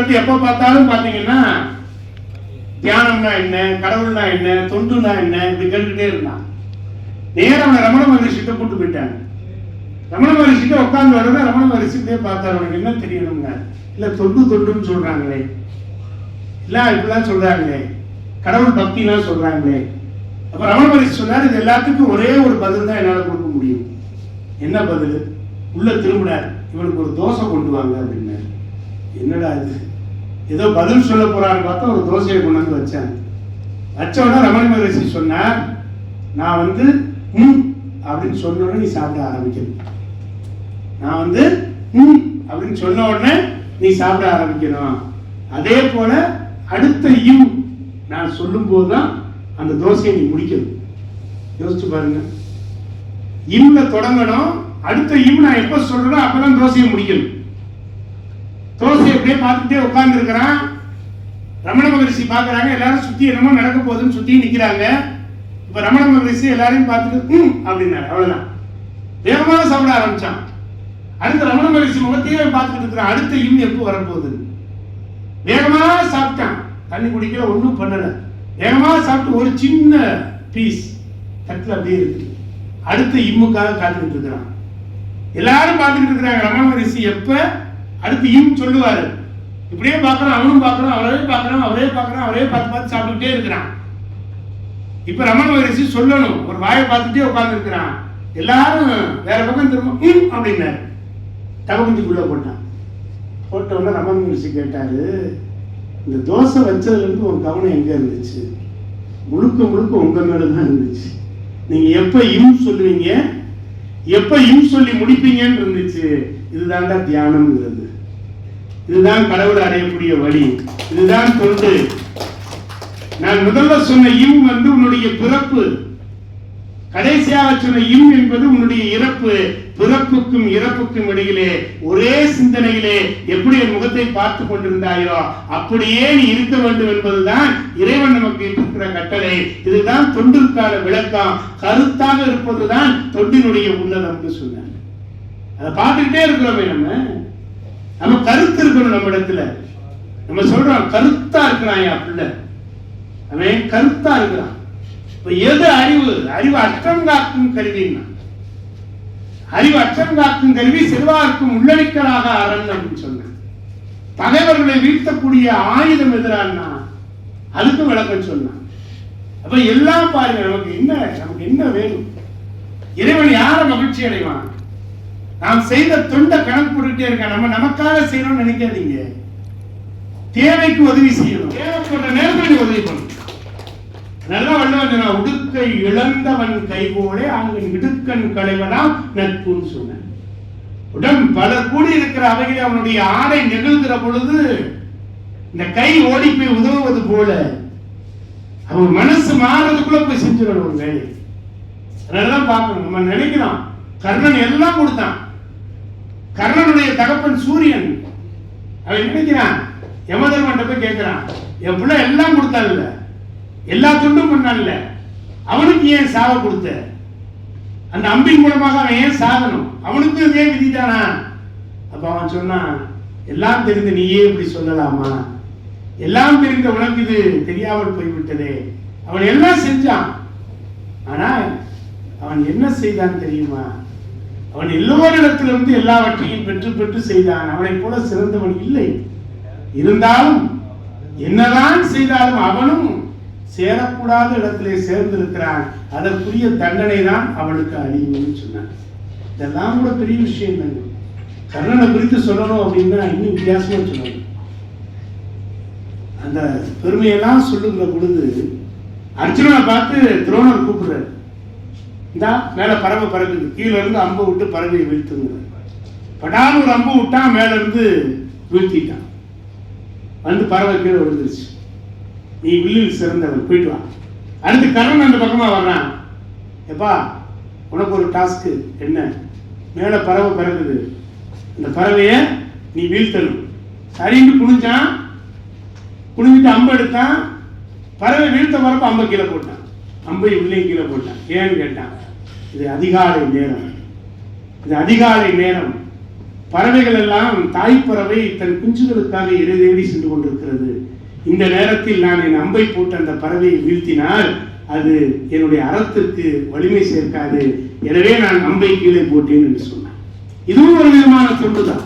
இருந்து எப்ப பார்த்தாலும் பாத்தீங்கன்னா தியானம்னா என்ன கடவுள்னா என்ன தொண்டுனா என்ன இப்படி கேட்டுக்கிட்டே இருந்தான். நேரம் அவனை ரமண மகரிஷிட்ட கூட்டு போயிட்டாங்க. ரமண மகரிஷிட்ட உட்கார்ந்து வரத ரமண மகரிஷிட்டே பார்த்தாரு. அவனுக்கு என்ன தெரியணுங்க இல்ல தொண்டு தொண்டுன்னு சொல்றாங்களே. இல்ல இப்படிலாம் சொல்றாங்களே. கடவுள் பக்திலாம் சொல்றாங்களே. அப்ப ரமண மகரிஷி சொன்னார் இது எல்லாத்துக்கும் ஒரே ஒரு பதில் தான் என்னால கொடுக்க முடியும். என்ன பதில்? உள்ள திரும்பினார். இவனுக்கு ஒரு தோசை கொண்டு வாங்க அப்படின்னாரு. என்னடா இது? ஏதோ பதில் சொல்ல போறான்னு பார்த்தா ஒரு தோசையை கொண்டு வந்து வச்சேன் வச்ச உடனே ரமண மகரிஷி சொன்னார் நான் வந்து ம் அப்படின்னு சொன்ன உடனே நீ சாப்பிட ஆரம்பிக்கணும். நான் வந்து ம் அப்படின்னு சொன்ன உடனே நீ சாப்பிட ஆரம்பிக்கணும். அதே போல அடுத்த யூ நான் சொல்லும்போது தான் அந்த தோசையை நீ முடிக்கணும். யோசிச்சு பாருங்க. இம்ல தொடங்கணும் அடுத்த இம் நான் எப்போ சொல்றேனோ அப்பதான் தோசையை முடிக்கணும். அப்படியே பார்த்துட்டே உட்கார்ந்து இருக்கிறான் ரமண மகரிஷி பாக்குறாங்க எல்லாரும் சுத்தி என்னமோ நடக்க போகுதுன்னு சுத்தி நிக்கிறாங்க. இப்ப ரமண மகரிஷி எல்லாரையும் பார்த்துட்டு ம் அப்படின்னாரு. அவ்வளவுதான். வேகமாக சாப்பிட ஆரம்பிச்சான். அடுத்த ரமண மகரிஷி முகத்தையே பார்த்துட்டு இருக்கிறான். அடுத்த இன் எப்போ வரப்போகுது? வேகமா சாப்பிட்டான். தண்ணி குடிக்கல ஒன்றும் பண்ணல. வேகமா சாப்பிட்டு ஒரு சின்ன பீஸ் தட்டில் அப்படியே இருக்கு அடுத்த இம்முக்காக காத்துக்கிட்டு இருக்கிறான். எல்லாரும் பார்த்துக்கிட்டு இருக்கிறாங்க. ரமண மகரிஷி எப்ப? அடுத்து இம் சொல்லுவாரு. இப்படியே பார்க்குறான் அவனும் பார்க்குறான் அவரே பார்க்கறான் அவரே பார்க்கறான் அவரே பார்த்து பார்த்து சாப்பிட்டுட்டே இருக்கிறான். இப்போ ரமண மகரிஷி சொல்லணும் ஒரு வாயை பார்த்துட்டே உட்காந்துருக்கிறான் எல்லாரும் வேற பக்கம் திரும்ப அப்படின்னாரு. தவக்குஞ்சுக்குள்ள போட்டான். போட்ட உடனே ரமண மகரிஷி இந்த தோசை வச்சதுலேருந்து ஒரு உன் கவனம் எங்கே இருந்துச்சு? முழுக்க முழுக்க உங்கள் மேலே தான் இருந்துச்சு. நீங்கள் எப்போ இம் சொல்லுவீங்க எப்போ இம் சொல்லி முடிப்பீங்கன்னு இருந்துச்சு. இதுதான்டா தியானம்ங்கிறது. இதுதான் கடவுளை அடையக்கூடிய வழி. இதுதான் தொண்டு நான் முதல்ல சொன்ன இம் வந்து உன்னுடைய பிறப்பு. கடைசியாக சொன்ன இம் என்பது உன்னுடைய இறப்பு. பிறப்புக்கும் இறப்புக்கும் இடையிலே ஒரே சிந்தனையிலே எப்படி என் முகத்தை பார்த்து கொண்டிருந்தாயோ அப்படியே நீ இருக்க வேண்டும் என்பதுதான் இறைவன் நமக்கு இருக்கிற கட்டளை. இதுதான் தொண்டிற்கான விளக்கம். கருத்தாக இருப்பதுதான் தொண்டினுடைய உன்னதம் என்று சொன்னார். அதை பார்த்துக்கிட்டே இருக்கிறோமே நம்ம. நம்ம கருத்து இருக்கணும் நம்ம இடத்துல. நம்ம சொல்றோம் கருத்தா இருக்கிறான் என் பிள்ளை. அவன் கருத்தா இருக்கிறான். இப்ப எது அறிவு? அறிவு அற்றம் காக்கும் கருவின்னா. அறிவு அற்றம் காக்கும் கருவி செல்வார்க்கும் உள்ளடிக்கலாக அரண் அப்படின்னு சொன்னேன் பகைவர்களை வீழ்த்தக்கூடிய ஆயுதம் எதிரான்னா அதுக்கும் விளக்கம் சொன்னான் அப்ப எல்லாம் பாருங்க நமக்கு என்ன நமக்கு என்ன வேணும்? இறைவன் யார மகிழ்ச்சி அடைவான் நாம் செய்த தொண்டை கணக்கு போட்டுட்டே இருக்க நம்ம நமக்காக செய்யணும்னு நினைக்காதீங்க. தேவைக்கு உதவி செய்யணும். தேவைப்பட்ட நேரத்தில் நீ உதவி பண்ணணும் நல்லா வள்ளுவன் உடுக்கை இழந்தவன் கைகோலே அங்கு இடுக்கன் களைவனாம் நட்புன்னு சொன்னேன். உடன் பல கூடி இருக்கிற அவையில் அவனுடைய ஆடை நிகழ்கிற பொழுது இந்த கை ஓடி போய் உதவுவது போல அவன் மனசு மாறதுக்குள்ள போய் செஞ்சிடணும் ஒரு வேலை அதெல்லாம் பார்க்கணும் நம்ம நினைக்கிறோம் கர்ணன் எல்லாம் கொடுத்தான். தகப்பன் சூரியன். அவன் நினைக்கிறான்? யமதர்மன் போய் கேட்கிறான். என் பிள்ளை எல்லாம் கொடுத்தான்ல எல்லா தொண்டும் பண்ணான்ல அவனுக்கு ஏன் சாவ கொடுத்த? அந்த அம்பின் மூலமாக அவன் ஏன் சாகணும்? அவனுக்கு இதே விதிதானா? அப்ப அவன் சொன்னான் எல்லாம் தெரிந்து நீயே இப்படி சொல்லலாமா? எல்லாம் தெரிந்த உனக்கு இது தெரியாமல் போய்விட்டதே. அவன் எல்லாம் செஞ்சான். ஆனா அவன் என்ன செய்தான் தெரியுமா? அவன் எல்லோரிடத்திலிருந்து எல்லாவற்றையும் பெற்று பெற்று செய்தான். அவனைப் போல சிறந்தவன் இல்லை. இருந்தாலும் என்னதான் செய்தாலும் அவனும் சேரக்கூடாத இடத்திலே சேர்ந்திருக்கிறான். அதற்குரிய தண்டனை தான் அவனுக்கு அழியும்னு சொன்னான். இதெல்லாம் கூட பெரிய விஷயம் தாங்க கர்ணனை குறித்து சொல்லணும் அப்படின்னா இன்னும் வித்தியாசமா சொல்லணும். அந்த பெருமையெல்லாம் சொல்லுங்கிற பொழுது அர்ஜுனனை பார்த்து துரோணர் கூப்பிடுறாரு. இந்தா மேலே பறவை பறக்குது. கீழே இருந்து அம்பை விட்டு பறவையை வீழ்த்துங்கிறது படான்னு ஒரு அம்பு விட்டான் மேலே இருந்து வீழ்த்திட்டான். வந்து பறவை கீழே விழுந்துருச்சு. நீ வில்லில் சிறந்தவன். போயிட்டு வா. அடுத்து கர்ணன் அந்த பக்கமாக வர்றான். எப்பா உனக்கு ஒரு டாஸ்க்கு என்ன? மேலே பறவை பறக்குது. அந்த பறவையை நீ வீழ்த்தணும். சரின்னு குனிஞ்சான். குனிஞ்சிட்டு அம்பு எடுத்தான். பறவை வீழ்த்த வரப்ப அம்பை கீழே போட்டான். அம்பை உள்ளே கீழே போட்டான் ஏன்னு கேட்டான். இது அதிகாலை நேரம். இது அதிகாலை நேரம். பறவைகள் எல்லாம் தாய்ப்பறவை தன் குஞ்சுகளுக்காக இறை தேடி சென்று கொண்டிருக்கிறது. இந்த நேரத்தில் நான் என் அம்பை போட்டு அந்த பறவையை வீழ்த்தினால் அது என்னுடைய அறத்திற்கு வலிமை சேர்க்காது. எனவே நான் அம்பை கீழே போட்டேன் என்று சொன்னேன். இதுவும் ஒரு விதமான தொண்டுதான்.